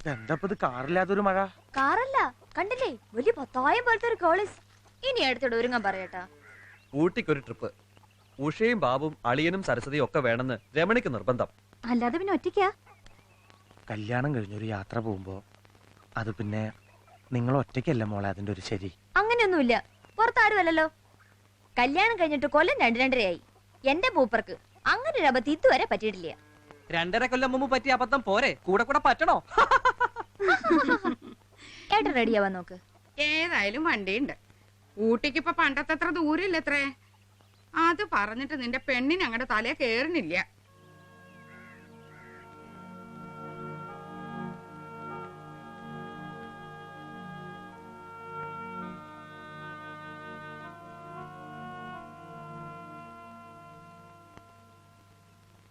എന്താ ഇത് കാറില്ലാത്തൊരു മഴ? കാറല്ല കണ്ടില്ലേ? വലിയ പത്തായം പോലത്തെ ഒരു കോളേജ് ഇനി അടുത്തോട് ഒരുങ്ങാൻ പറയട്ടാ. ഊട്ടിക്കൊരു ട്രിപ്പ്. ഉഷയും ബാബും അളിയനും സരസ്വതിയും ഒക്കെ വേണമെന്ന് രമണിക്ക് നിർബന്ധം. അല്ലാതെ പിന്നെ ഒറ്റയ്ക്കാ? കല്യാണം കഴിഞ്ഞൊരു യാത്ര പോകുമ്പോ അത് പിന്നെ നിങ്ങൾ ഒറ്റയ്ക്കല്ല മോളെ അതിന്റെ ഒരു ശരി? അങ്ങനെയൊന്നുമില്ല. പുറത്താരുമല്ലോ കല്യാണം കഴിഞ്ഞിട്ട് കൊല്ലം രണ്ട് രണ്ടരയായി. എന്റെ മൂപ്പർക്ക് അങ്ങനെ ഒരു അബദ്ധം ഇതുവരെ പറ്റിയിട്ടില്ല. രണ്ടര കൊല്ലം മുമ്പ് പറ്റിയ അബദ്ധം പോരെ. കൂടെ കൂടെ പറ്റണോ? ഏട്ടൻ റെഡിയാവാൻ നോക്ക്. ഏതായാലും വണ്ടിയുണ്ട്. ഊട്ടിക്ക് ഇപ്പൊ പണ്ടത്തെ അത്ര ദൂരില്ലത്രേ അത് പറഞ്ഞിട്ട് നിന്റെ പെണ്ണിന് അങ്ങടെ തലേ കേറുന്നില്ല.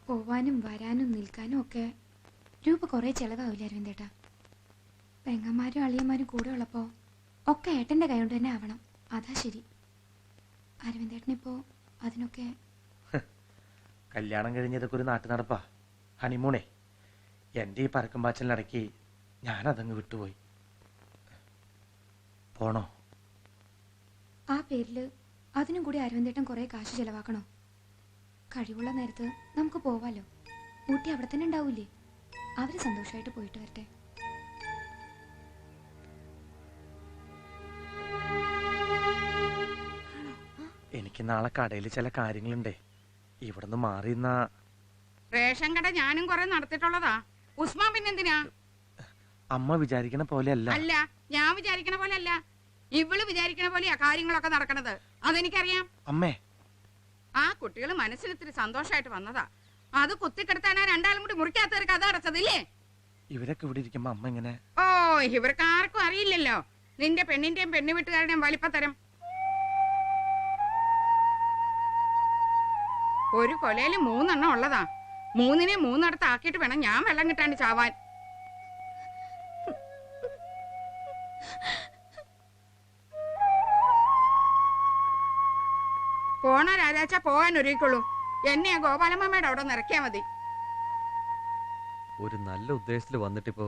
പോവാനും വരാനും നിൽക്കാനും ഒക്കെ രൂപ കുറേ ചെലവാവില്ല അരവിന്ദേട്ടാ? പെങ്ങന്മാരും അളിയന്മാരും കൂടെ ഉള്ളപ്പോ ഒക്കെ ഏട്ടന്റെ കൈ കൊണ്ട് തന്നെ ആവണം. അതാ ശരി. അരവിന്ദേട്ടനിപ്പോ അതിനൊക്കെ കല്യാണം കഴിഞ്ഞതൊക്കെ ഒരു നാട്ടു നടപ്പാ. ഹണിമൂണേ. എന്റെ ഈ പറക്കും പാച്ചലിനടക്കി ഞാനതങ്ങ് വിട്ടുപോയി. പോണോ? ആ പേരിൽ അതിനും കൂടി അരവിന്ദേട്ടൻ കുറേ കാശ് ചെലവാക്കണോ? കഴിവുള്ള നേരത്ത് നമുക്ക് പോവാലോ? ഊട്ടി അവിടെ തന്നെ ഉണ്ടാവൂലേ? അവർ സന്തോഷമായിട്ട് പോയിട്ട് വരട്ടെ. എനിക്ക് നാളെ കടയിൽ ചില കാര്യങ്ങളുണ്ടേ. ഇവിടുന്ന് മാറി റേഷൻ കട ഞാനും കുറെ നടത്തിയിട്ടുള്ളതാ. ഉസ്മാൻ പിന്നെന്തിനാ അമ്മ വിചാരിക്കണ പോലെ അല്ല അല്ല ഞാൻ വിചാരിക്കണ പോലെ അല്ല ഇവൾ വിചാരിക്കണ പോലെയാ കാര്യങ്ങളൊക്കെ നടക്കണത്. അതെനിക്കറിയാം. അമ്മേ ആ കുട്ടികൾ മനസ്സിൽ ഇത്തിരി സന്തോഷമായിട്ട് വന്നതാ. അത് കുത്തിക്കെടുത്താനാ രണ്ടാളും കൂടി മുറിക്കാത്ത ഒരു കഥ അടച്ചതില്ലേ ഇവരൊക്കെ ഇവിടെ ഇരിക്കുമ്പോ അമ്മ ഇങ്ങനെ ഓ ഇവർക്ക് ആർക്കും അറിയില്ലല്ലോ. നിന്റെ പെണ്ണിന്റെയും പെണ്ണു വീട്ടുകാരുടെയും വലിപ്പത്തരം. ഒരു കൊലയിൽ മൂന്നെണ്ണം ഉള്ളതാ. മൂന്നിനെ മൂന്നിടത്ത് ആക്കിയിട്ട് വേണം ഞാൻ വെള്ളം കിട്ടാണ്ട് ചാവാൻ. പോണ രാജാച്ച പോവാൻ ഒരുക്കുള്ളൂ എന്നെ ഗോപാലമ്മയുടെ അവിടെ നിറക്കിയാ മതി. ഒരു നല്ല ഉദ്ദേശത്തിൽ വന്നിട്ടിപ്പോ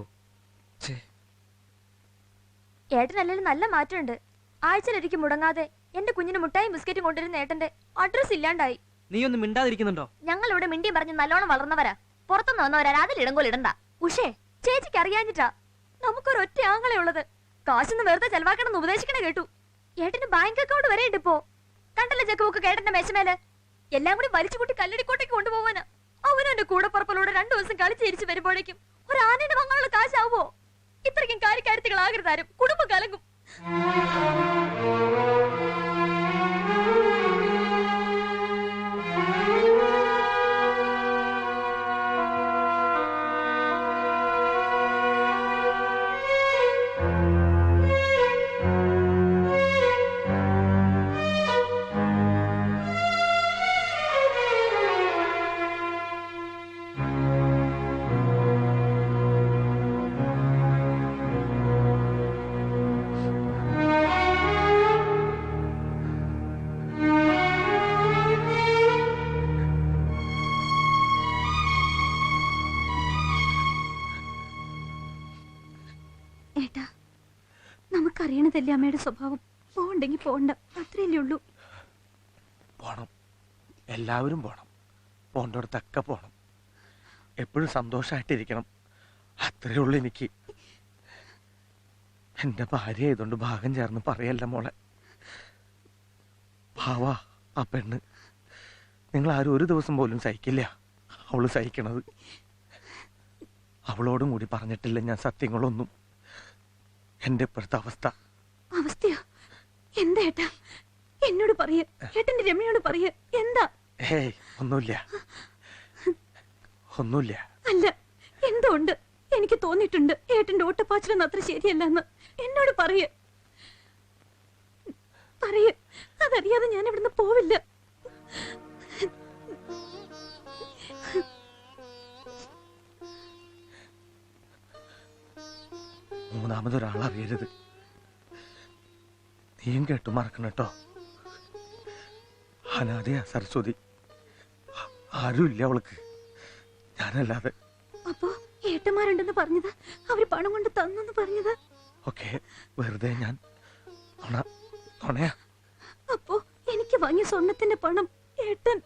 ഏട്ടനല്ലേ ഏട്ടനല്ലെങ്കിലും നല്ല മാറ്റമുണ്ട്. ആഴ്ചയിലൊരിക്കൽ മുടങ്ങാതെ എന്റെ കുഞ്ഞിന് മുട്ടായും ബിസ്ക്കറ്റും കൊണ്ടുവരുന്ന ഏട്ടന്റെ അഡ്രസ് ഇല്ലാണ്ടായി. നീ ഒന്ന് മിണ്ടാതിരിക്കുന്നുണ്ടോ? ഞങ്ങൾ ഇവിടെ മിണ്ടിയും പറഞ്ഞ് നല്ലോണം വളർന്നവരാ. പുറത്തുനിന്ന് വന്നവരാ അതിൽ ഇടങ്കോൽ ഇടണ്ട ഉഷേ ചേച്ചിക്ക് അറിയാഞ്ഞിട്ടാ. നമുക്കൊരു ഒറ്റ ആങ്ങളെ ഉള്ളത്. കാശൊന്നും വെറുതെ ചെലവാക്കണം എന്ന് ഉപദേശിക്കണ കേട്ടു. ഏട്ടന് ബാങ്ക് അക്കൗണ്ട് വരെ ഉണ്ട് ഇപ്പോ. കണ്ടല്ലേ ചെക്ക് കേട്ടന്റെ മേശമേൽ? എല്ലാം കൂടി വലിച്ചു കൂട്ടി കല്ലടിക്കോട്ടേക്ക് കൊണ്ടുപോവാന്. അവനും കൂടെ പുറപ്പിലൂടെ രണ്ടു ദിവസം കളിച്ച് തിരിച്ചു വരുമ്പോഴേക്കും ഒരു ആനയുടെ വാങ്ങാനുള്ള കാശാവോ ഇത്രയ്ക്കും കാര്യക്കാര്യത്തികളാകരുതാരും. കുടുംബം കലങ്ങും. നമുക്കറിയണതല്ലേ അമ്മയുടെ സ്വഭാവം പോകണ്ടെങ്കിൽ പോണ്ട. അത്രയല്ലേ ഉള്ളൂ. പോണം. എല്ലാവരും പോണം. പോണ്ടോടത്തൊക്കെ പോണം. എപ്പോഴും സന്തോഷമായിട്ടിരിക്കണം അത്രേ ഉള്ളൂ എനിക്ക്. എന്റെ ഭാര്യ ആയതുകൊണ്ട് ഭാഗം ചേർന്ന് പറയല്ല മോളെ. ഭാവാ ആ പെണ്ണ്. നിങ്ങൾ ആരും ഒരു ദിവസം പോലും സഹിക്കില്ല. അവൾ സഹിക്കണത്. അവളോടും കൂടി പറഞ്ഞിട്ടില്ല ഞാൻ സത്യങ്ങളൊന്നും. എന്റെ ഇപ്പോഴത്തെ അവസ്ഥ. എന്താ ഏട്ടാ? എന്നോട് പറയ. ഏട്ടന്റെ രമയോട് പറയ. എന്താ? ഏയ് ഒന്നുമില്ല. ഒന്നുമില്ല. അല്ല എന്തോ ഉണ്ട് എനിക്ക് തോന്നിയിട്ടുണ്ട് ഏട്ടന്റെ ഓട്ടപ്പാച്ചിലൊന്നും അത്ര ശരിയല്ലെന്ന്. എന്നോട് പറയ. പറയ. അതറിയാതെ ഞാൻ ഇവിടുന്ന് പോവില്ല. മൂന്നാമതൊരാൾ അറിയരുത് നീയും കേട്ടു മറക്കണം കേട്ടോ. അനാഥയാ സരസ്വതി. ആരുമില്ല അവൾക്ക്. ഞാനല്ലാതെ. അപ്പോ ഏട്ടന്മാരുണ്ടെന്ന് പറഞ്ഞത്? അവർ പണം കൊണ്ട് തന്നെന്ന് പറഞ്ഞത്? ഓക്കെ വെറുതെ ഞാൻ അപ്പോ എനിക്ക് വാങ്ങിയ സ്വർണത്തിന്റെ പണം ഏട്ടൻ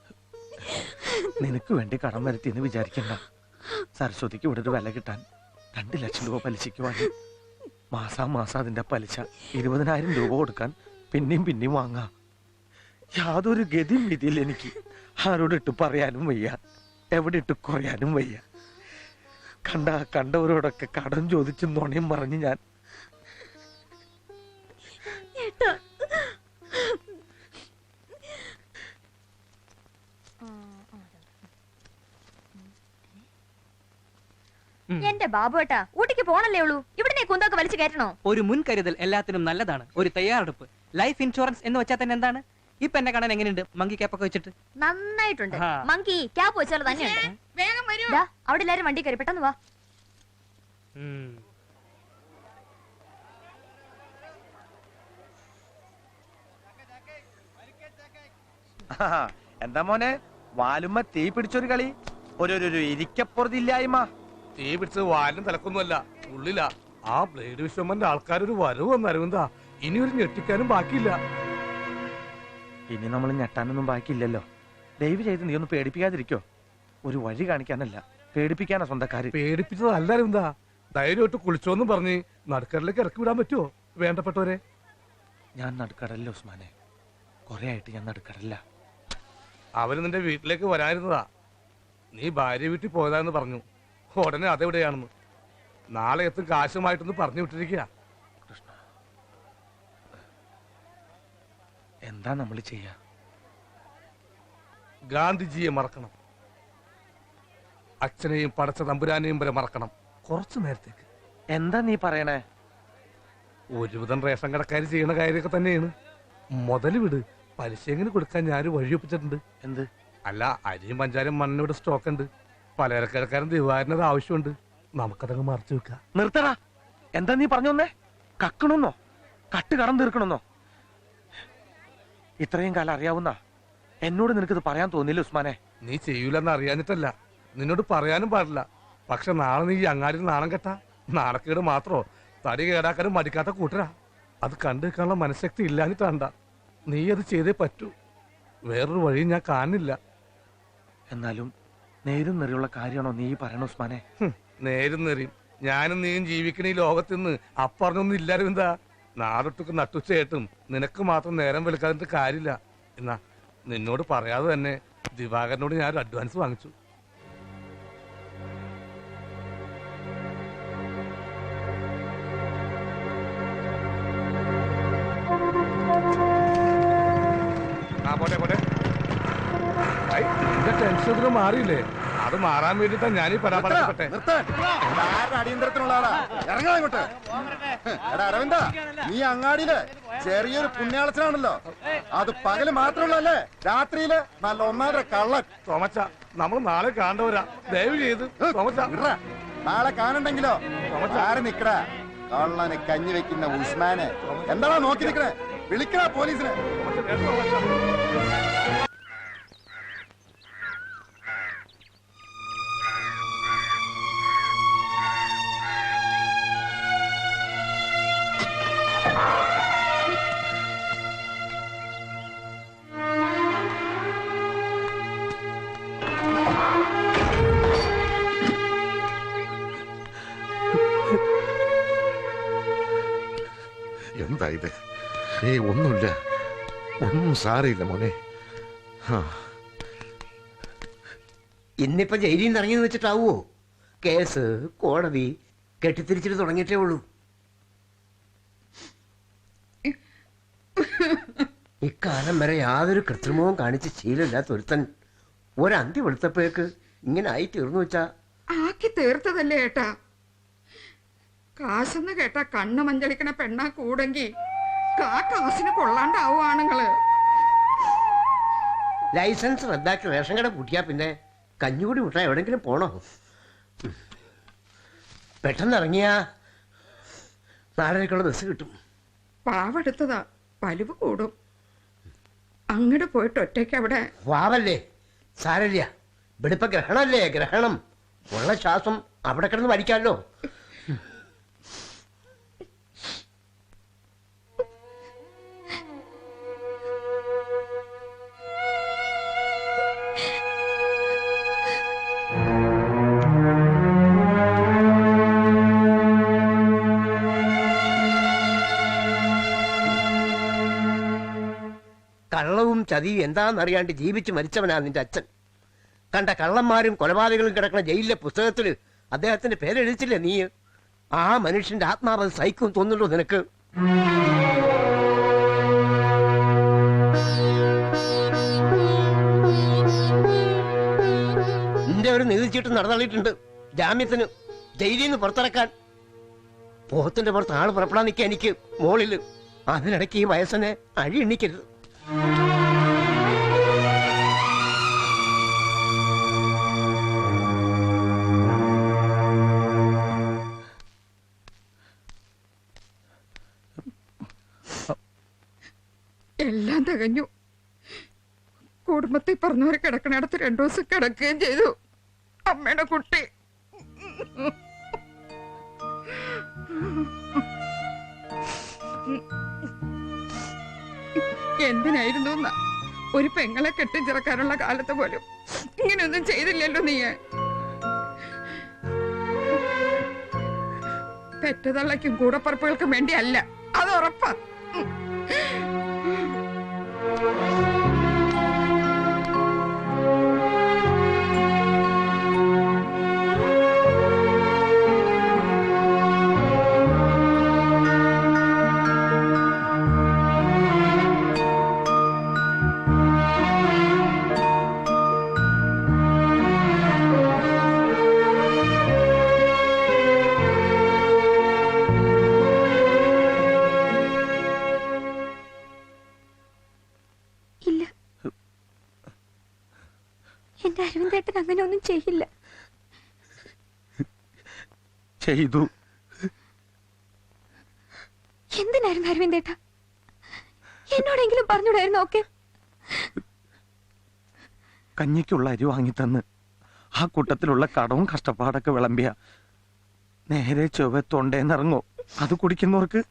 നിനക്ക് വേണ്ടി കടം വരുത്തിയെന്ന് വിചാരിക്കണ്ട. സരസ്വതിക്ക് ഇവിടെ ഒരു വില കിട്ടാൻ രണ്ട് ലക്ഷം രൂപ പലിശയ്ക്ക് വാങ്ങി. മാസാ മാസം അതിന്റെ പലിശ ഇരുപതിനായിരം രൂപ കൊടുക്കാൻ പിന്നെയും പിന്നെയും വാങ്ങാം. യാതൊരു ഗതിയും വിധിയില്ല എനിക്ക് ആരോട് ഇട്ട് പറയാനും വയ്യ. എവിടെ ഇട്ട് കുറയാനും വയ്യ. കണ്ട കണ്ടവരോടൊക്കെ കടം ചോദിച്ചും നുണയും പറഞ്ഞ് ഞാൻ എന്റെ ബാബു ഏട്ടാ ഊട്ടിക്ക് പോണല്ലേ ഉള്ളൂ. ഇവിടെ നീ കുന്തൊക്കെ വലിച്ചു കയറ്റണോ? ഒരു മുൻകരുതൽ എല്ലാത്തിനും നല്ലതാണ്. ഒരു തയ്യാറെടുപ്പ്. ലൈഫ് ഇൻഷുറൻസ് എന്ന് വെച്ചാൽ തന്നെ എന്താണ്? ഇപ്പൊ എന്നെ കാണാൻ എങ്ങനെയുണ്ട്? മങ്കി ക്യാപ്പൊക്കെ വെച്ചിട്ട്. നന്നായിട്ടുണ്ട്. മങ്കി ക്യാപ്പ് വെച്ചാൽ തന്നെയുണ്ട് വേഗം വരൂ. ദാ, അവിടെ എല്ലാരും വണ്ടി കയറി. പെട്ടെന്ന് വാ. എന്താ മോനെ? വാലുമ്മ തീ പിടിച്ചൊരു കളി. ഒരു ഇരിക്കപ്പുറത്തില്ലായ്മ തീ പിടിച്ചത് വാലും തലക്കൊന്നുമല്ല. ഉള്ളില. ആ ബ്ലേഡ് വിശ്വമ്മന്റെ ആൾക്കാരൊരു വരവ് വന്ന് അരവിന്ദാ. ഇനി ഒരു ഞെട്ടിക്കാനും ബാക്കിയില്ല. ഇനി നമ്മൾ ഞെട്ടാനൊന്നും ബാക്കിയില്ലല്ലോ. ദയവ് ചെയ്ത് നീ ഒന്ന് പേടിപ്പിക്കാതിരിക്കോ. ഒരു വഴി കാണിക്കാനല്ല പേടിപ്പിക്കാനാ സ്വന്തക്കാര്. പേടിപ്പിച്ചതല്ല അരവിന്ദ. ധൈര്യമായിട്ട് കുളിച്ചോന്നും പറഞ്ഞ് നടുക്കടലിലേക്ക് ഇറക്കി വിടാൻ പറ്റുമോ വേണ്ടപ്പെട്ടവരെ. ഞാൻ നടുക്കടലില്ല ഉസ്മാനെ. കൊറേ ആയിട്ട് ഞാൻ നടുക്കടലില്ല അവർ നിന്റെ വീട്ടിലേക്ക് വരാനിരുന്നതാ. നീ ഭാര്യ വീട്ടിൽ പോയതാന്ന് പറഞ്ഞു. ഉടനെ അതെവിടെയാണെന്ന്. നാളെ എത്തും കാശുമായിട്ടൊന്ന് പറഞ്ഞു വിട്ടിരിക്കുക. കൃഷ്ണ. എന്താ നമ്മൾ ചെയ്യ? ഗാന്ധിജിയെ മറക്കണം. അച്ഛനെയും പടച്ച തമ്പുരാനെയും വരെ മറക്കണം. കുറച്ചു നേരത്തേക്ക്. എന്താ നീ പറയണേ? ഒരുവിധം റേഷൻ കടക്കാർ ചെയ്യുന്ന കാര്യമൊക്കെ തന്നെയാണ്. മുതൽ വിട്. പലിശ എങ്ങനെ കൊടുക്കാൻ ഞാൻ വഴിയൊപ്പിച്ചിട്ടുണ്ട്. എന്ത്? അല്ല അരിയും പഞ്ചാരും മണ്ണിവിടെ സ്റ്റോക്ക് ഉണ്ട്. പലചരക്കടക്കാരൻ ദിവാരനത് ആവശ്യമുണ്ട്. നമുക്കതങ്ങ് മറച്ചു വെക്കാം. നിർത്തടാ. എന്താ നീ പറഞ്ഞു വന്നേ? കക്കണമെന്നോ കട്ട് കടം തീർക്കണമെന്നോ ഇത്രയും കാലം അറിയാവുന്ന എന്നോട് നിനക്കിത് പറയാൻ തോന്നില്ല ഉസ്മാനെ? നീ ചെയ്യൂലെന്ന് അറിയാഞ്ഞിട്ടല്ല. നിന്നോട് പറയാനും പാടില്ല. പക്ഷെ നാളെ നീ അങ്ങാടി നാണം കെട്ടാ. നാണക്കേട് മാത്രോ. തടി കേടാക്കാനും മടിക്കാത്ത കൂട്ടരാ. അത് കണ്ടു വെക്കാനുള്ള മനഃശക്തി ഇല്ലാഞ്ഞിട്ടാണ്ട. നീ അത് ചെയ്തേ പറ്റൂ. വേറൊരു വഴി ഞാൻ കാണില്ല എന്നാലും നേരും നിറയുള്ള കാര്യമാണോ നീ പറയണോ ഉസ്മാനെ? നേരും നിറയും. ഞാനും നീയും ജീവിക്കണ ഈ ലോകത്തിന്ന് അപ്പറഞ്ഞൊന്നും ഇല്ലാരും എന്താ? നാടൊട്ടുക്ക് നട്ടുച്ചയായിട്ടും നിനക്ക് മാത്രം നേരം വെളുക്കാതിട്ട് കാര്യമില്ല. എന്നാ നിന്നോട് പറയാതെ തന്നെ ദിവാകരനോട് ഞാൻ അഡ്വാൻസ് വാങ്ങിച്ചു. മാറിയില്ലേ? അത് മാറാൻ വേണ്ടിട്ടാ ഞാൻ ഈ പരാമർശപ്പെട്ടെ അടിയന്തരത്തിനുള്ള ആളാ? ഇറങ്ങാ ഇങ്ങോട്ട്. എടാ അരവിന്ദ നീ അങ്ങാടിയിൽ ചെറിയൊരു പുണ്യാളച്ചനാണല്ലോ. അത് പകൽ മാത്രമുള്ളല്ലേ രാത്രിയിൽ നല്ല ഒന്നാമത്തെ കള്ളൻ. തോമച്ച നമ്മൾ നാളെ കാണ്ടവരാ ദയവ് ചെയ്ത് നാളെ കാണണ്ടെങ്കിലോ? ആരെ നിക്കടാ? കള്ളന് കഞ്ഞി വെക്കുന്ന ഉസ്മാനെ. എന്താണോ നോക്കി നിക്കണേ? വിളിക്കണ പോലീസിനെ. ഒന്നും സാരയില്ല മോനെ ഇന്നിപ്പോ ജയിലിൽ നിന്ന് ഇറങ്ങി വെച്ചിട്ടാവോ? കേസ് കോടതി കെട്ടിത്തിരിച്ചിട്ട് തുടങ്ങിയിട്ടേ ഉള്ളൂ. ഇക്കാലം വരെ യാതൊരു കൃത്രിമവും കാണിച്ച് ശീലമില്ലാത്ത ഒരുത്തൻ. ഒരന്തി വെളുത്തപ്പോഴേക്ക് ഇങ്ങനെ ആയി തീർന്നു വെച്ചാ. ആക്കി തീർത്തതല്ലേ ഏട്ടാ? കാശെന്ന് കേട്ടാ കണ്ണ് മഞ്ചളിക്കണ പെണ്ണാ കൂടെങ്കി. കാ കാശിന് കൊള്ളാണ്ടാവുകയാണുങ്ങൾ ലൈസൻസ് റദ്ദാക്കി റേഷൻ കട പൂട്ടിയാ പിന്നെ കഞ്ഞുകൂടി വിട്ടാ എവിടെങ്കിലും പോണോ? പെട്ടെന്ന് ഇറങ്ങിയാ നാലരക്കുള്ള ബസ് കിട്ടും. പാവെടുത്തതാ. പലിവ് കൂടും. അങ്ങോട്ട് പോയിട്ട് ഒറ്റയ്ക്ക് അവിടെ വാവല്ലേ? സാരല്ല ഇവിടെ ഗ്രഹണല്ലേ ഗ്രഹണം? ഉള്ള ശ്വാസം അവിടെ കിടന്ന് മരിക്കാമല്ലോ ചതിയും എന്താണെന്നറിയാണ്ട് ജീവിച്ച് മരിച്ചവനാണ് നിന്റെ അച്ഛൻ. കണ്ട കള്ളന്മാരും കൊലപാതകളും കിടക്കുന്ന ജയിലിലെ പുസ്തകത്തിൽ അദ്ദേഹത്തിന്റെ പേരെഴുതിച്ചില്ലേ നീ? ആ മനുഷ്യന്റെ ആത്മാവ് സഹിക്കും തോന്നുള്ളൂ നിനക്ക്? നിന്റെ ഒരു നികുതിച്ചീട്ട് നടന്നള്ളിയിട്ടുണ്ട്. ജാമ്യത്തിന് ജയിലിൽ നിന്ന് പുറത്തിറക്കാൻ. പോത്തിന്റെ പുറത്ത് ആൾ പുറപ്പെടാൻ നിൽക്കുക എനിക്ക് മോളിൽ. അതിനിടയ്ക്ക് ഈ വയസ്സനെ അഴി എണ്ണിക്കരുത് പറഞ്ഞവരെ കിടക്കണയിടത്ത് രണ്ടു ദിവസം കിടക്കുകയും ചെയ്തു. അമ്മയുടെ കുട്ടി. എന്തിനായിരുന്നു ഒരു പെങ്ങളെ കെട്ടിച്ചിറക്കാനുള്ള കാലത്ത് പോലും ഇങ്ങനെയൊന്നും ചെയ്തില്ലല്ലോ നീ. പെറ്റതള്ളയ്ക്കും കൂടപ്പറപ്പുകൾക്കും വേണ്ടിയല്ല. അത് ഉറപ്പാ. ചെയ്തു. എന്തിനായിരുന്നു അരവിന്ദേട്ട എന്നോടെങ്കിലും പറഞ്ഞൂടായിരുന്നു ഓക്കെ കഞ്ഞിക്കുള്ള അരി വാങ്ങിത്തന്ന് ആ കൂട്ടത്തിലുള്ള കടവും കഷ്ടപ്പാടൊക്കെ വിളമ്പിയ നേരെ ചൊവ്വ തൊണ്ടേന്നിറങ്ങോ. അത് കുടിക്കുന്നവർക്ക്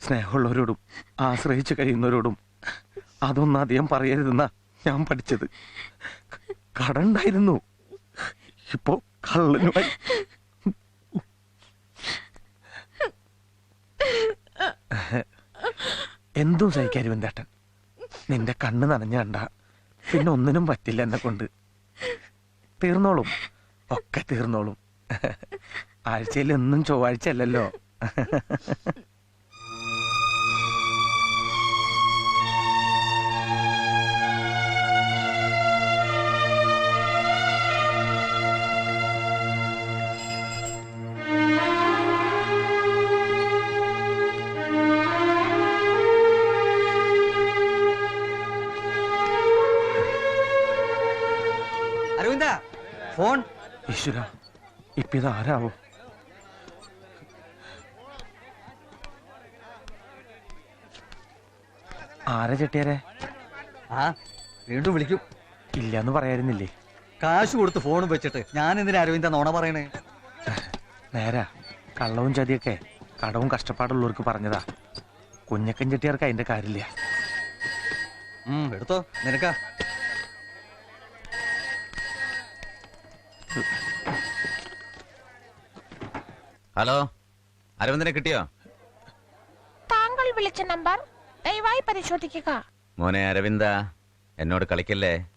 സ്നേഹമുള്ളവരോടും ആശ്രയിച്ച് കഴിയുന്നവരോടും അതൊന്നും അധികം പറയരുതെന്നാ ഞാൻ പഠിച്ചത്. കടണ്ടായിരുന്നു. ഇപ്പോ കള്ളനുമായി എന്തും സഹിക്കാരും തേട്ടൻ നിന്റെ കണ്ണ് നനഞ്ഞണ്ട പിന്നെ ഒന്നിനും പറ്റില്ല എന്നെ കൊണ്ട്. തീർന്നോളും. ഒക്കെ തീർന്നോളും. ആഴ്ചയിൽ എന്നും ചൊവ്വാഴ്ച അല്ലല്ലോ ഈശ്വര ഇപ്പൊ ആരാവോ? ആരാ ചെട്ടിയാരെ? ആ വീണ്ടും വിളിക്കും. ഇല്ലാന്ന് പറയായിരുന്നില്ലേ? കാശ് കൊടുത്ത് ഫോണും വെച്ചിട്ട് ഞാൻ എന്തിനാ അരവിന്ദ നോണ പറയണേ? നേരാ കള്ളവും ചതിയൊക്കെ കടവും കഷ്ടപ്പാടുള്ളവർക്ക് പറഞ്ഞതാ. കുഞ്ഞക്കൻ ചെട്ടിയാർക്ക് അതിന്റെ കാര്യമില്ല. ഉം, എടുത്തോ നിനക്കാ. ഹലോ? അരവിന്ദനെ കിട്ടിയോ? താങ്കൾ വിളിച്ച നമ്പർ ദയവായി പരിശോധിക്കുക. മോനെ അരവിന്ദ എന്നോട് കളിക്കല്ലേ?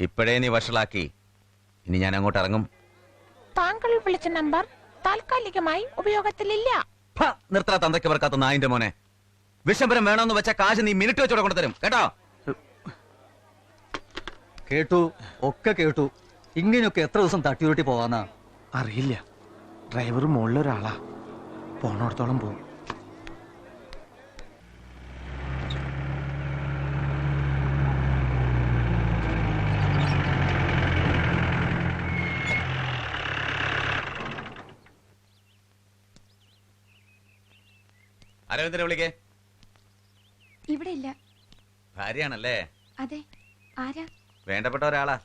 ഇപ്പോഴേ നീ വഷളാക്കി. ഇനി ഞാൻ അങ്ങോട്ട് ഇറങ്ങും. താങ്കൾ വിളിച്ച നമ്പർ താൽക്കാലികമായി ഉപയോഗത്തിലില്ല. നിർത്താ തന്തയ്ക്ക് പറക്കാത്ത നായിന്റെ മോനെ. വിഷംബരം വേണമെന്ന് വെച്ച കാശ് നീ മിനിറ്റ് വെച്ചോടെ കൊണ്ടുതരും. കേട്ടോ? കേട്ടു ഒക്കെ കേട്ടു. ഇങ്ങനെയൊക്കെ എത്ര ദിവസം തട്ടിയുരുട്ടി പോവാന്നാ? അറിയില്ല. ഡ്രൈവർ മുകളിലൊരാളാ പോണോടത്തോളം പോകും അരവിന്ദനെ വിളിക്കേ. ഇവിടെ ഇല്ല ഭാര്യയാണല്ലേ? അതെ. ആരാ? വേണ്ടപ്പെട്ട ഒരാളാ.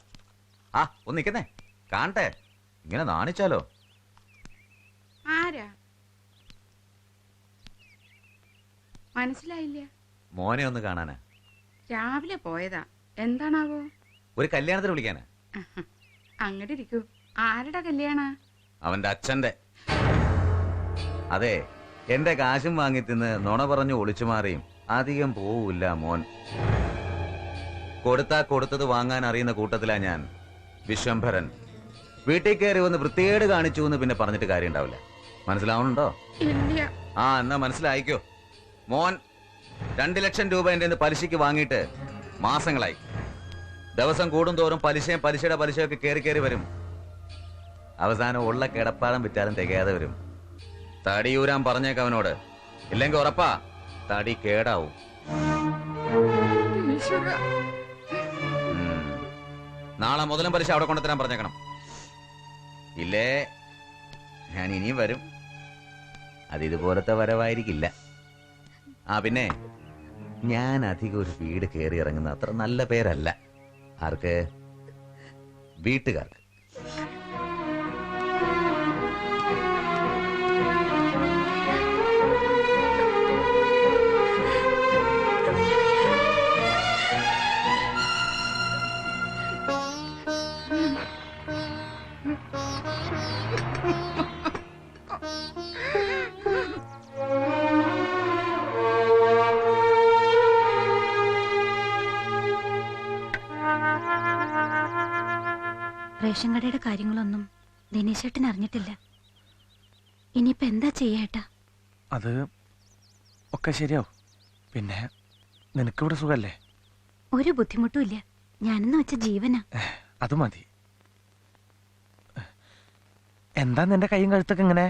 ആ ഒന്ന് നിക്കുന്നേ കാണട്ടെ. ഇങ്ങനെ നാണിച്ചാലോ ആരാ മനസ്സിലായില്ല. മോനെ ഒന്ന് കാണാനാ. രാവിലെ പോയതാ. എന്താണാവോ? ഒരു കല്യാണത്തിന് വിളിക്കാനാ. അങ്ങോട്ട് ഇരിക്കൂ. ആരുടെ കല്യാണ? അവന്റെ അച്ഛന്റെ. അതെ എന്റെ കാശും വാങ്ങി തിന്ന് നുണ പറഞ്ഞു ഒളിച്ചു മാറിയും അധികം പോവൂല്ല മോൻ. കൊടുത്താ കൊടുത്തത് വാങ്ങാൻ അറിയുന്ന കൂട്ടത്തിലാ ഞാൻ വിശ്വംഭരൻ. വീട്ടിൽ കയറി വന്ന് വൃത്തികേട് കാണിച്ചു എന്ന് പിന്നെ പറഞ്ഞിട്ട് കാര്യം ഉണ്ടാവില്ല മനസ്സിലാവുന്നുണ്ടോ? ഇല്ല. ആ എന്നാ മനസ്സിലായിക്കോ. മോൻ രണ്ട് ലക്ഷം രൂപ എന്റെ പലിശയ്ക്ക് വാങ്ങിയിട്ട് മാസങ്ങളായി. ദിവസം കൂടുന്തോറും പലിശയും പലിശയുടെ പലിശയൊക്കെ കയറി കയറി വരും. അവസാനം ഉള്ള കിടപ്പാടം വിറ്റാലും തികയാതെ വരും. തടിയൂരാൻ പറഞ്ഞേക്ക അവനോട്. ഇല്ലെങ്കിൽ ഉറപ്പാ തടി കേടാവും. നാളെ മുതലും പലിശ അവിടെ കൊണ്ടുത്തരാൻ പറഞ്ഞേക്കണം. ഇല്ലേ? ഞാൻ ഇനിയും വരും. അത് ഇതുപോലത്തെ വരവായിരിക്കില്ല. ആ പിന്നെ. ഞാൻ അധികം ഒരു വീട് കയറി ഇറങ്ങുന്ന അത്ര നല്ല പേരല്ല. ആർക്ക്? വീട്ടുകാർക്ക്. റേഷൻ കടയുടെ കാര്യങ്ങളൊന്നും ദിനേശേട്ടൻ അറിഞ്ഞിട്ടില്ല. ഇനിയിപ്പോ എന്താ ചെയ്യേട്ടാ അത് ഒക്കെ ശരിയാവും. പിന്നെ നിനക്കിവിടെ സുഖല്ലേ? ഒരു ബുദ്ധിമുട്ടും ഇല്ല. ഞാനെന്ന് വെച്ച ജീവനാ. അത് മതി. എന്താ നിന്റെ കൈയും കഴുത്തൊക്കെ ഇങ്ങനെ?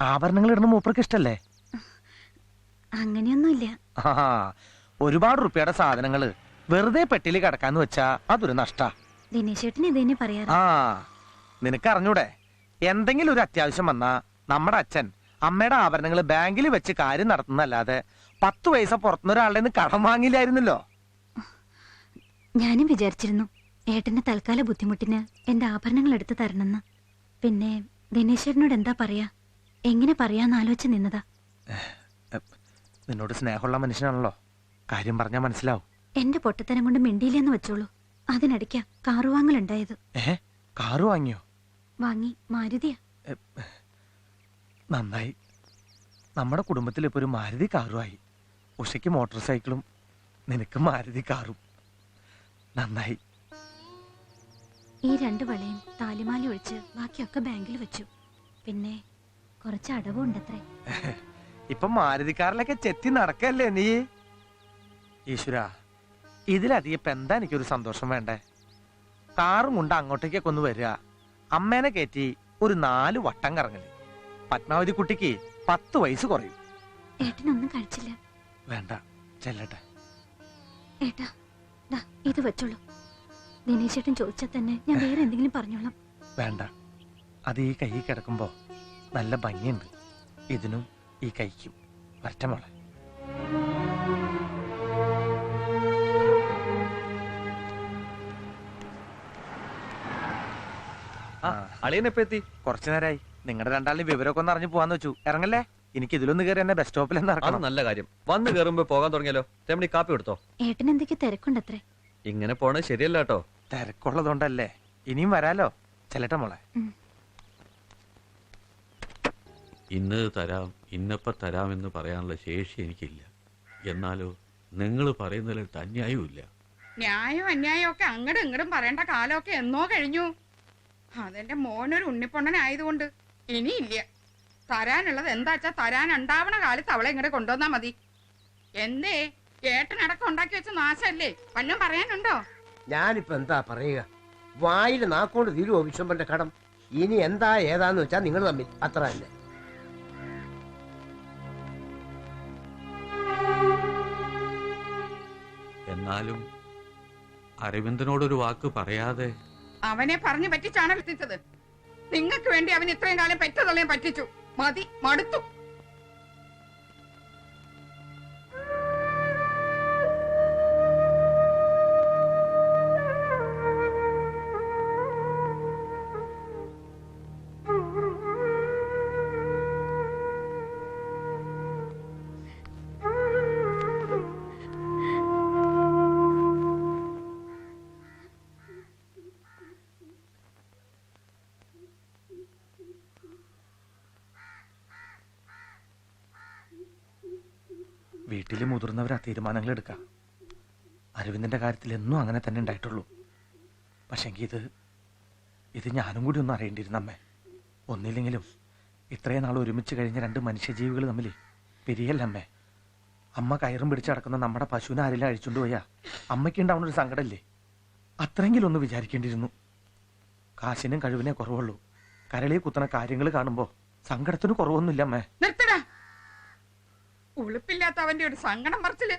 ആഭരണങ്ങൾ ഇടുന്ന മൂപ്പർക്ക് ഇഷ്ടല്ലേ? അങ്ങനെയൊന്നുമില്ല. ഒരുപാട് റുപ്യയുടെ സാധനങ്ങൾ വെറുതെ പെട്ടിയിൽ കിടക്കാന്ന് വെച്ചാ അതൊരു നഷ്ടാ. ദിനേശേട്ടൻ ഇതന്നെ പറയാറ്. ആ നിനക്ക് അറിഞ്ഞൂടെ എന്തെങ്കിലും ഒരു അത്യാവശ്യം വന്നാ നമ്മുടെ അച്ഛൻ അമ്മയുടെ ആഭരണങ്ങൾ ബാങ്കിൽ വെച്ച് കാര്യം നടത്തുന്നല്ലാതെ പത്ത് പൈസ പുറത്തുനിന്നൊരാളുടെ നിന്ന് കടം വാങ്ങില്ലായിരുന്നല്ലോ ഞാനും വിചാരിച്ചിരുന്നു ഏട്ടന്റെ തൽക്കാല ബുദ്ധിമുട്ടിന് എന്റെ ആഭരണങ്ങൾ എടുത്തു തരണമെന്ന്. പിന്നെ ദിനേശേട്ടനോട് എന്താ പറയാ? എങ്ങനെ പറയാന്ന് ആലോചിച്ച് നിന്നതാ. നിന്നോട് സ്നേഹമുള്ള മനുഷ്യനാണല്ലോ. കാര്യം പറഞ്ഞാൽ മനസ്സിലാവും. എന്റെ പൊട്ടത്തരം കൊണ്ട് മിണ്ടിയില്ലെന്ന് വെച്ചോളൂ. അതിനിടയ്ക്കാ കാറുവാങ്ങലുണ്ടായത് ഏ കാറ് വാങ്ങിയോ? വാങ്ങി. മാരുതിയാ. നന്നായി. നമ്മുടെ കുടുംബത്തിൽ ഇപ്പൊ ഒരു മാരുതി കാറുമായി. ഉഷയ്ക്ക് മോട്ടോർ സൈക്കിളും നിനക്ക് മാരുതി കാറും. നന്നായി. ഈ രണ്ട് വളയും താലിമാല ഒഴിച്ച് ബാക്കിയൊക്കെ ബാങ്കിൽ വെച്ചു. പിന്നെ കുറച്ച് അടവുണ്ടത്രേ. ഇപ്പൊ മാരുതിക്കാരിലൊക്കെ ചെത്തി നടക്കല്ലേ നീ? ഈശ്വര ഇതിലധികം ഇപ്പം എന്താ എനിക്കൊരു സന്തോഷം വേണ്ടേ? കാറും കൊണ്ട് അങ്ങോട്ടേക്കൊക്കെ ഒന്ന് വരിക. അമ്മേനെ കയറ്റി ഒരു നാല് വട്ടം കറങ്ങൽ. പത്മാവതി കുട്ടിക്ക് പത്ത് വയസ്സ് കുറയും. ഏട്ടനൊന്നും കഴിച്ചില്ല. വേണ്ട ചെല്ലട്ടെ. ഏട്ടാ ദാ ഇത് വെച്ചോളൂ. ദിനേശേട്ടൻ ചോദിച്ചാൽ തന്നെ ഞാൻ വേറെ എന്തെങ്കിലും പറഞ്ഞോളാം. വേണ്ട അത് ഈ കൈ കിടക്കുമ്പോ നല്ല ഭംഗിയുണ്ട്. ഇതിനും ഈ കൈക്കും. വരട്ടെ മോളെ. അളിയനെപ്പോ എത്തി? കുറച്ചു നേരമായി നിങ്ങളുടെ രണ്ടാളിന് വിവരമൊക്കെ ഒന്ന് അറിഞ്ഞു പോവാന്ന് വെച്ചു. ഇറങ്ങല്ലേ? എനിക്ക് ഇതിലൊന്ന് കയറി എന്നെ ബസ് സ്റ്റോപ്പിൽ അത് നല്ല കാര്യം. വന്ന് കയറുമ്പോ പോകാൻ തുടങ്ങിയല്ലോ രമണി കാപ്പി എടുത്തോ ഏട്ടൻ എന്തൊക്കെ തിരക്കുണ്ടത്രേ? ഇങ്ങനെ പോണത് ശരിയല്ല കേട്ടോ. തിരക്കുള്ളതുകൊണ്ടല്ലേ. ഇനിയും വരാലോ? ചെല്ലട്ടെ മോളെ. ഇന്നത് തരാം ഇന്നപ്പം തരാമെന്ന് പറയാനുള്ള ശേഷി എനിക്കില്ല. എന്നാലോ നിങ്ങൾ പറയുന്നതിൽ തന്യായവുമില്ല ന്യായം അന്യായം ഒക്കെ അങ്ങടും ഇങ്ങടും പറയേണ്ട കാലമൊക്കെ എന്നോ കഴിഞ്ഞു. അതെന്റെ മോനൊരു ഉണ്ണിപ്പൊണ്ണനായതുകൊണ്ട് ഇനിയില്ല. തരാനുള്ളത് എന്താച്ചാ തരാൻ ഉണ്ടാവണ കാലത്ത് അവളെ ഇങ്ങോട്ട് കൊണ്ടുവന്നാ മതി. എന്തേ ഏട്ടനടക്കം ഉണ്ടാക്കി വെച്ച നാശല്ലേ? വല്ലതും പറയാനുണ്ടോ? ഞാനിപ്പോ എന്താ പറയുക? വായിൽ നാക്കോണ്ട് തീരുവോ വിശ്വമ്പന്റെ കടം? ഇനി എന്താ ഏതാന്ന് വെച്ചാ നിങ്ങൾ തമ്മിൽ. അത്ര തന്നെ. എന്നാലും അരവിന്ദനോടൊരു വാക്ക് പറയാതെ അവനെ പറഞ്ഞു പറ്റിച്ചാണ് എത്തിച്ചത്. നിങ്ങൾക്ക് വേണ്ടി അവൻ ഇത്രയും കാലം പെറ്റതള്ളയും പറ്റിച്ചു. മതി മടുത്തു. മുതിർന്നവരാ തീരുമാനങ്ങൾ എടുക്കുക അരവിന്ദന്റെ കാര്യത്തിൽ എന്നും അങ്ങനെ തന്നെ ഉണ്ടായിട്ടുള്ളൂ. പക്ഷെങ്കിൽ ഇത് ഇത് ഞാനും കൂടി ഒന്ന് അറിയേണ്ടിയിരുന്നു അമ്മേ ഒന്നില്ലെങ്കിലും ഇത്രയും നാൾ ഒരുമിച്ച് കഴിഞ്ഞ രണ്ട് മനുഷ്യജീവികൾ തമ്മിൽ പിരിയല്ല അമ്മേ അമ്മ കയറും പിടിച്ചടക്കുന്ന നമ്മുടെ പശുവിനെ ആരെല്ലാം അഴിച്ചുകൊണ്ട് പോയാ അമ്മയ്ക്ക് ഉണ്ടാവുന്ന ഒരു സങ്കടമല്ലേ അത്രയെങ്കിലും ഒന്ന് വിചാരിക്കേണ്ടിയിരുന്നു. കാശിനും കഴിവിനെ കുറവുള്ളൂ. കരളി കുത്തുന്ന കാര്യങ്ങൾ കാണുമ്പോൾ സങ്കടത്തിന് കുറവൊന്നുമില്ല അമ്മേ നിർത്തടാ. ഉളുപ്പില്ലാത്ത അവന്റെ ഒരു സങ്കടം പറച്ചിൽ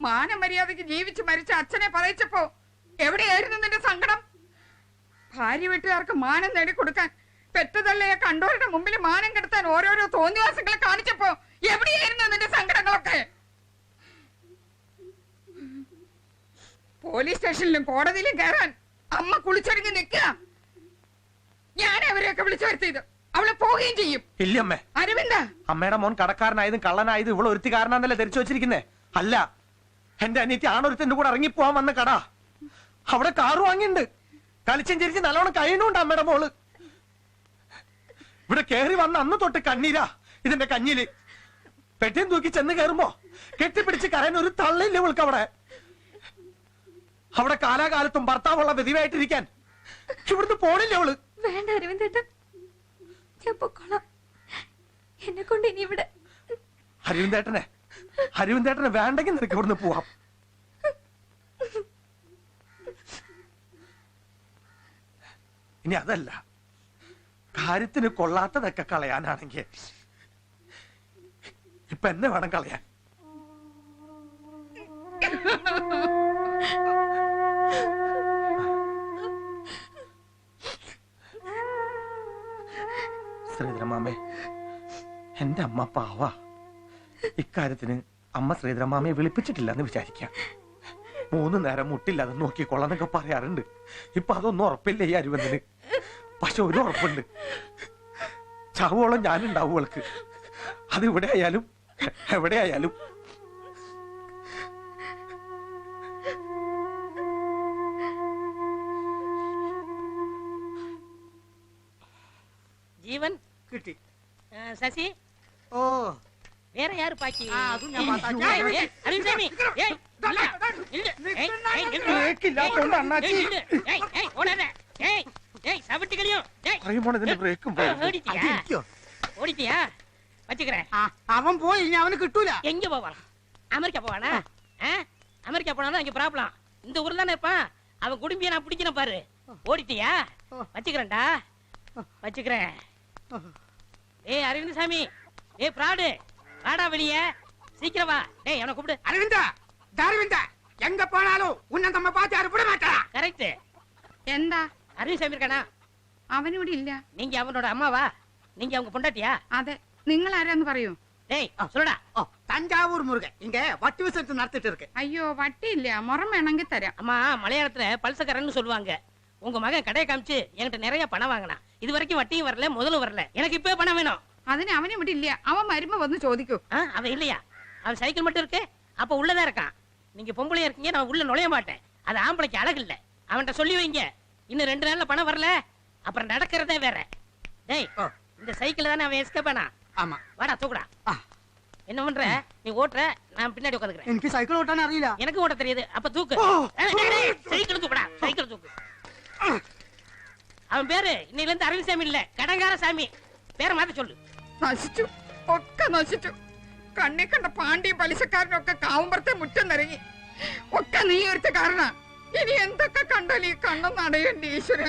മാനമര്യാദക്ക് ജീവിച്ച് മരിച്ച അച്ഛനെ പറയിച്ചപ്പോ എവിടെയായിരുന്നു നിന്റെ സങ്കടം? ഭാര്യ വീട്ടുകാർക്ക് മാനം നേടിക്കൊടുക്കാൻ പെറ്റതല്ലയെ കണ്ടോരുടെ മുമ്പിൽ മാനം കെടുത്താൻ ഓരോരോ തോന്നിവാസങ്ങളെ കാണിച്ചപ്പോ എവിടെയായിരുന്നു നിന്റെ സങ്കടങ്ങളൊക്കെ? പോലീസ് സ്റ്റേഷനിലും കോടതിയിലും കയറാൻ അമ്മ കുളിച്ചൊരുങ്ങി നിൽക്കുക. ഞാൻ അവരെയൊക്കെ വിളിച്ചു വരുത്തിയത്. അവളെ പോവുകയും ചെയ്യും. ഇല്ല ഇല്ലമ്മേ അരവിന്ദ. അമ്മയുടെ മോൻ കടക്കാരനായതും കള്ളനായതും ഇവളെ ഒരുത്തി കാരനാന്നല്ലേ ധരിച്ചു വെച്ചിരിക്കുന്നേ? അല്ല. എന്റെ അനിയത്തി ആണൊരുത്തന്റെ കൂടെ ഇറങ്ങിപ്പോവാൻ വന്ന കട. അവിടെ കാറ് വാങ്ങിണ്ട് കളിച്ചും ചിരിച്ച് നല്ലോണം കഴിയണുണ്ട് അമ്മയുടെ മോൾ. ഇവിടെ കേറി വന്ന അന്ന് തൊട്ട് കണ്ണീരാ ഇതിന്റെ കഞ്ഞിൽ. പെട്ടിയും തൂക്കി ചെന്ന് കയറുമ്പോ കെട്ടിപ്പിടിച്ച് കരയാൻ ഒരു തള്ളില്ല ഇവൾക്ക് അവിടെ. അവിടെ കാലാകാലത്തും ഭർത്താവുള്ള വിധിവായിട്ടിരിക്കാൻ ഇവിടുന്ന് പോണില്ല അവൾ. വേണ്ട അരവിന്ദേട്ടൻ ഞാൻ പൊക്കോളാം എന്നെ കൊണ്ട് ഇനി ഇവിടെ അരവിന്ദേട്ടനെ അരവിന്ദേട്ടനെ വേണ്ടെങ്കിൽ നിനക്ക് ഇവിടുന്ന് പോവാം. ഇനി അതല്ല കാര്യത്തിന് കൊള്ളാത്തതൊക്കെ കളയാനാണെങ്കിൽ ഇപ്പൊ എന്നെ വേണം കളയാൻ. ശ്രീധരമാമേ എന്റെ അമ്മ പാവ. ഇക്കാര്യത്തിന് അമ്മ ശ്രീധരമാമയെ വിളിപ്പിച്ചിട്ടില്ല എന്ന് വിചാരിക്കാം. മൂന്ന് നേരം മുട്ടില്ലാതെ നോക്കിക്കൊള്ളാന്നൊക്കെ പറയാറുണ്ട്. ഇപ്പൊ അതൊന്നും ഉറപ്പില്ല ഈ അരുവന്തിന് പക്ഷെ ഒരു ഉറപ്പുണ്ട്. ചാവോളം ഞാനുണ്ടാവും അവൾക്ക് അത് ഇവിടെ ആയാലും എവിടെ ആയാലും. சசி. ஓ. வேற யாரு பாக்கி? ஓடிட்டியா? வச்சுக்கிறேன். அவன் போய் அவனுக்கு கிட்டூல. எங்க போவான்? அமெரிக்கா போவானா? அமெரிக்கா போனா இங்க ப்ராப்ளம் இந்த ஊர்ல தானே இருப்பான்? அவன் குடும்பிய நான் பிடிக்கணும் பாரு. ஓடிட்டியா? வச்சுக்கிறேன்டா. வச்சுக்கிறேன். ஏய் அரவிந்த் சாமி ஏய் பிராடு வாடா வெளியே சீக்கிரம் வா டேய் அவனை கூப்பிடு அரவிந்தா அரவிந்தா எங்க போனாலும் உன்னை நம்ம பார்த்து யாரும் விட மாட்டா கரெக்ட் എന്താ அரவிந்த் சாமி இருக்கானா അവനിവിടെ ഇല്ല நீங்க அவனோட அம்மாவா நீங்க அவங்க பொண்டாட்டியா അതെ നിങ്ങൾ ആരാന്ന് പറയൂ டேய் சொல்லுடா ஓ தஞ்சாவூர் முருகன் இங்க வட்டி விசத்து நடத்திட்டு இருக்கு അയ്യോ വട്ടിയില്ല മുറം വേണമെങ്കിൽ തരാം அம்மா மலையாளத்துல பல்சக்காரன்னு சொல்லுவாங்க உங்க மகன் கடையை காமிச்சு என்கிட்ட நிறைய பணம் வாங்கினான் இது வரைக்கும் வட்டியும் வரல முதலும் வரல எனக்கு இப்பவே பணம் வேணும் അതിന് അവൻ ഇവിടെ ഇല്ല അവൻ വരുമ്പോ വന്ന് ചോദിക്കൂ ஆ, அவன் இல்லையா அவன் சைக்கிள் மட்டும் இருக்கு அப்ப உள்ளதா இருக்கான் நீங்க பொம்பளையா இருக்கீங்க நான் உள்ள நுழைய மாட்டேன் அது ஆம்பளைக்கு அழகு இல்ல அவன்கிட்ட சொல்லி வைங்க இன்னும் ரெண்டு நாள்ல பணம் வரல அப்புறம் நடக்கிறதே வேற டேய் இந்த சைக்கிள் தானே அவன் எஸ்கேப் ஆனா ஆமா வாடா தூக்குடா என்ன பண்ற நீ ஓட்டுற நான் பின்னாடி உட்காந்துக்கிறேன் എനിക്ക് സൈക്കിൾ ഓട്ടാൻ അറിയില്ല எனக்கு ஓட்ட தெரியுது அப்ப தூக்கு ஓ. ஏய், டேய், டேய், சைக்கிள் தூக்குடா சைக்கிள் தூக்கு அவன் பேரு இன்னையில இருந்து அரவிந்த் சாமி இல்ல கடங்கார சாமி பேரை மாத்த சொல்லு നശിച്ചു ഒക്കെ നശിച്ചു കണ്ണി കണ്ട പാണ്ഡ്യ പലിശക്കാരനൊക്കെ കാവുമ്പറത്തെ മുറ്റം നിറങ്ങി ഒക്കെ നീ ഒരുത്ത കാരണ ഇനി എന്തൊക്കെ കണ്ടാലും ഈ കണ്ണൊന്നും അടയണ്ട ഈശ്വര